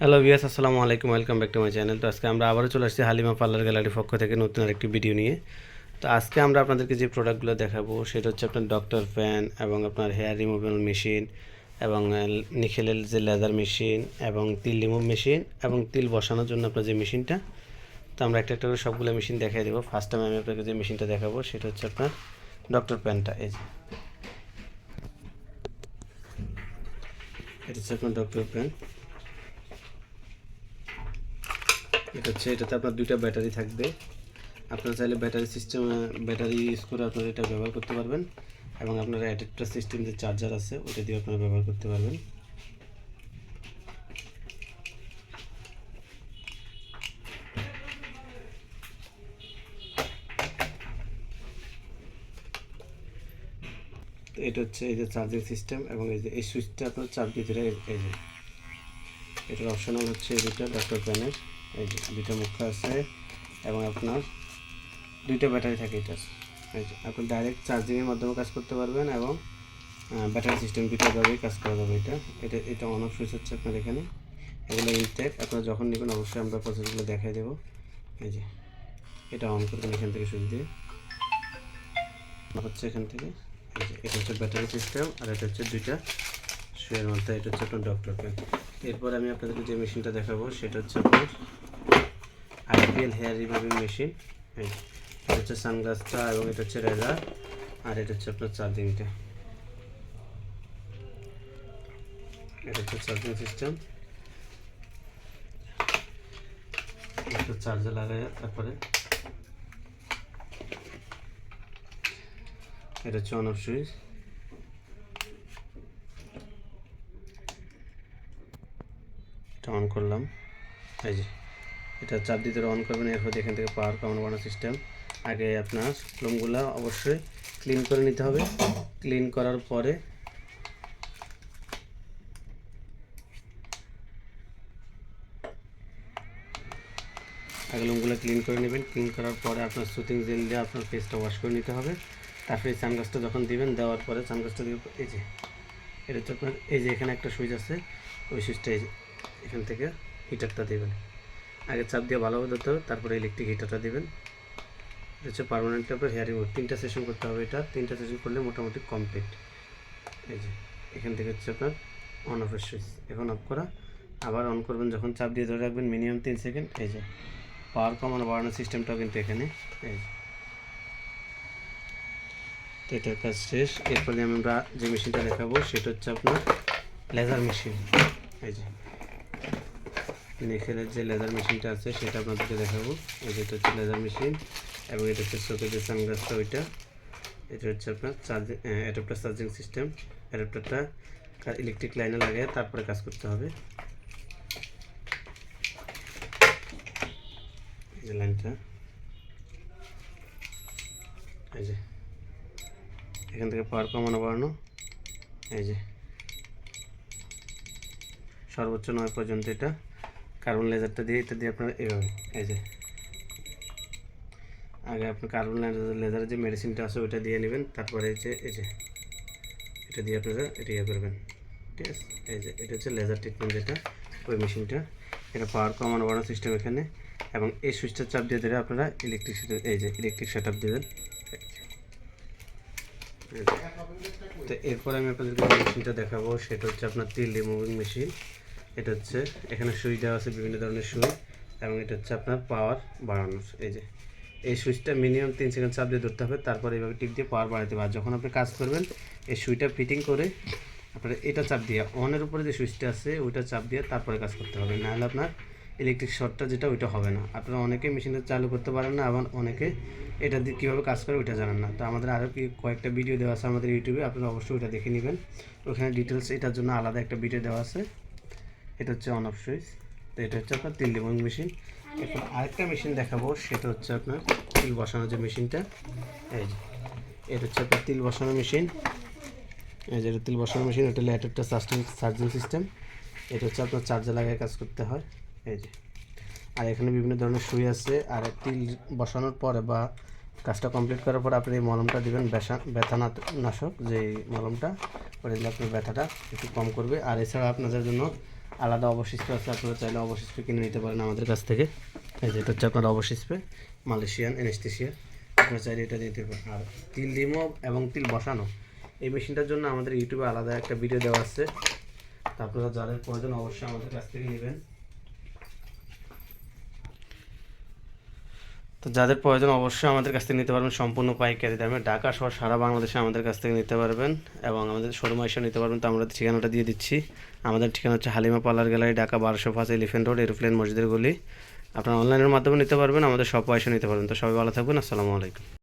Hello বিয়াস আসসালামু আলাইকুম welcome back to my channel তো আজকে আমরা আবারও চলে আসছি হালিমা পার্লার গ্যালারির পক্ষ থেকে নতুন আরেকটি ভিডিও নিয়ে। তো আজকে আমরা আপনাদেরকে যে প্রোডাক্টগুলো দেখাবো, সেটা হচ্ছে আপনার ডক্টর ফ্যান এবং আপনার হেয়ার রিমুভেবল মেশিন এবং নিখেলের যে লেদার মেশিন এবং তিল রিমুভ মেশিন এবং তিল বসানোর জন্য আপনার যে মেশিনটা তো আমরা একটা একটা করে সবগুলো মেশিন দেখাই দেবো। ফার্স্ট টাইম আমি আপনাকে যে মেশিনটা দেখাবো, সেটা হচ্ছে আপনার ডক্টর প্যানটা এই যে। এটা হচ্ছে আপনার ডক্টর প্যান এটা হচ্ছে, এটাতে আপনার দুইটা ব্যাটারি থাকবে। আপনারা চাইলে ব্যাটারি সিস্টেম ব্যাটারি ইউজ করে আপনারা এটা ব্যবহার করতে পারবেন। এবং আপনারা অ্যাডাপ্টার সিস্টেম যে চার্জার আছে, ওটা দিয়ে আপনারা ব্যবহার করতে পারবেন। এটা হচ্ছে এই যে চার্জিং সিস্টেম এবং এই যে এই সুইচটা আপনার চার্জ এই- এই যে এটার অপশনাল হচ্ছে দুটো ডক্টর প্যানের এই যে দুটো মুখ আছে, এবং আপনার দুইটা ব্যাটারি থাকে এটা। এই যে আপনি ডাইরেক্ট চার্জিংয়ের মাধ্যমে কাজ করতে পারবেন এবং ব্যাটারি সিস্টেম দুটোভাবেই কাজ করা যাবে এটা। এটা এটা অন অফ সুইচ হচ্ছে আপনার এখানে। এগুলো ইনটেক আপনারা যখন নেবেন অবশ্যই আমরা প্রসেসগুলো দেখাই দেবো। এই যে, এটা অন করবেন এখান থেকে সুইচ দিয়ে। হচ্ছে এখান থেকে। এটা হচ্ছে ব্যাটারি সিস্টেম আর এটা হচ্ছে দুইটা শুয়ের মধ্যে এটা হচ্ছে আপনার ডক্টর পেন এরপর আমি আপনাদেরকে যে মেশিনটা দেখাবো সেটা হচ্ছে আপনার আইপিএল হেয়ার রিমুভিং মেশিন। এই যে, এটা হচ্ছে সানগ্লাসটা এবং এটা হচ্ছে রেজার আর এটা হচ্ছে আপনার চার্জিংটা। এটা হচ্ছে চার্জিং সিস্টেম। একটু চার্জে লাগাই তারপরে। এটা হচ্ছে অন অফ সুইচ। এটা অন করলাম। এই যে, এটা চাপ দিতে অন করবেন, এরপর এখান থেকে পাওয়ার কাউন্ট বানানো সিস্টেম আগে আপনার প্লমগুলো অবশ্যই ক্লিন করে নিতে হবে। ক্লিন করার পরে আগে লোমগুলো ক্লিন করে নেবেন। ক্লিন করার পরে আপনার সুতিং জেল দিয়ে আপনার ফেসটা ওয়াশ করে নিতে হবে। তারপরে সানগ্লাসটা যখন দিবেন, দেওয়ার পরে সানগ্লাসটা দিয়ে এই যে, এটা হচ্ছে আপনার, এই যে এখানে একটা সুইচ আছে, ওই সুইচটা এই যে এখান থেকে হিটারটা দেবেন। আগে চাপ দিয়ে ভালোভাবে ধরতে হবে, তারপরে ইলেকট্রিক হিটারটা দিবেন। হচ্ছে পারমানেন্ট আপনার হেয়ার রিমুভ তিনটা সেশন করতে হবে এটা। তিনটা সেশন করলে মোটামুটি কমপ্লিট এই যে, এখান থেকে হচ্ছে আপনার অন অফের সুইচ এখন অফ করা। আবার অন করবেন যখন চাপ দিয়ে ধরে রাখবেন মিনিমাম তিন সেকেন্ড এই যে পাওয়ার কমানো বাড়ানোর সিস্টেমটাও কিন্তু এখানে। এই যে, তো এটার কাজ শেষ। এরপরে আমরা যে মেশিনটা দেখাবো, সেটা হচ্ছে আপনার লেজার মেশিন এই যে নেখেলের যে লেজার মেশিনটা আছে, সেটা আপনাদেরকে দেখাবো। এটা হচ্ছে লেজার মেশিন এবং এটা হচ্ছে চোখের যে সানগ্লাসটা ওইটা। এটা হচ্ছে আপনার চার্জিং অ্যাডাপ্টার চার্জিং সিস্টেম অ্যাডাপ্টারটা ইলেকট্রিক লাইনে লাগিয়ে তারপরে কাজ করতে হবে। লাইনটা এই যে। এখান থেকে পাওয়ার কমানো, বাড়ানো। এই যে। সর্বোচ্চ নয় পর্যন্ত এটা। কার্বন লেজারটা দিয়ে, এটা দিয়ে আপনার এভাবে, এই যে। আগে আপনার কার্বন লেজারের যে মেডিসিনটা আছে, ওইটা দিয়ে নেবেন, তারপরে যে, এই যে। এটা দিয়ে আপনারা এটা ইয়ে করবেন, ঠিক আছে? এই যে, এটা হচ্ছে লেজার ট্রিটমেন্ট যেটা, ওই মেশিনটা এটা পাওয়ার কমানো বাড়ানো সিস্টেম এখানে। এবং এই সুইচটা চাপ দিয়ে দিলে আপনারা ইলেকট্রিক এই যে ইলেকট্রিক সেট আপ দেবেন তো এরপর আমি আপনাদেরকে মেশিনটা দেখাবো, সেটা হচ্ছে আপনার তিল রিমুভিং মেশিন এটা হচ্ছে, এখানে সুইচ দেওয়া আছে বিভিন্ন ধরনের সুইচ এবং এটা হচ্ছে আপনার পাওয়ার বাড়ানোর, এই যে। এই সুইচটা মিনিমাম তিন সেকেন্ড চাপ দিয়ে ধরতে হবে, তারপর এইভাবে টিপ দিয়ে পাওয়ার বাড়াতে হবে। আর যখন আপনি কাজ করবেন, এই সুইটা ফিটিং করে আপনার এটা চাপ দিয়ে অনের উপরে যে সুইচটা আছে, ওইটা চাপ দিয়ে তারপরে কাজ করতে হবে। নাহলে আপনার ইলেকট্রিক শর্টটা যেটা, ওইটা হবে না। আপনারা অনেকে মেশিনটা চালু করতে পারেন না এবং অনেকে এটা দিয়ে কীভাবে কাজ করে, ওইটা জানেন না। তো আমাদের আরও কি কয়েকটা ভিডিও দেওয়া আছে আমাদের ইউটিউবে আপনারা অবশ্যই ওইটা দেখে নেবেন। ওখানে ডিটেলস এটার জন্য আলাদা একটা ভিডিও দেওয়া আছে। এটা হচ্ছে অন অফ সুইচ তো এটা হচ্ছে আপনার তিল লিমন মেশিন এখন আরেকটা মেশিন দেখাবো, সেটা হচ্ছে আপনার তিল বসানোর যে মেশিনটা এই যে, এটা হচ্ছে আপনার তিল বসানো মেশিন এই যে তিল বসানো মেশিন এটা ল্যাটেরটা চার্জিং চার্জিং সিস্টেম এটা হচ্ছে আপনার চার্জার লাগায় কাজ করতে হয়। এই যে, আর এখানে বিভিন্ন ধরনের সুই আছে। আর তিল বসানোর পরে বা কাজটা কমপ্লিট করার পর আপনি এই মলমটা দিবেন, ব্যথা নাশক যে মলমটা ওটা দিলে আপনার ব্যথাটা একটু কম করবে। আর এছাড়া আপনাদের জন্য আলাদা অবশিষ্ট আছে, আপনারা চাইলে অবশিষ্ট কিনে নিতে পারেন আমাদের কাছ থেকে। এই যে এটা হচ্ছে আপনার অবশিষ্ট, মালয়েশিয়ান এনেস্থেশিয়া আপনারা চাইলে এটা নিতে পারেন। আর তিল ডিমো এবং তিল বসানো। এই মেশিনটার জন্য আমাদের ইউটিউবে আলাদা একটা ভিডিও দেওয়া আছে। তারপরে যাদের প্রয়োজন অবশ্যই আমাদের কাছ থেকে নেবেন। তো যাদের প্রয়োজন অবশ্যই আমাদের কাছ থেকে নিতে পারবেন। সম্পূর্ণ পাইকারি দামে। ঢাকা সহ সারা বাংলাদেশে আমাদের কাছ থেকে নিতে পারবেন এবং আমাদের শোরুম এসে নিতে পারবেন। তো আমরা ঠিকানাটা দিয়ে দিচ্ছি, আমাদের ঠিকানা হচ্ছে হালিমা পার্লার গ্যালারি, ঢাকা বারোশো পাঁচ এলিফেন্ট রোড, এরোপ্লেন মসজিদের গলি। আপনারা অনলাইনের মাধ্যমে নিতে পারবেন, আমাদের সব পয়সা নিতে পারবেন। তো সবাই ভালো থাকবেন, আসসালামু আলাইকুম।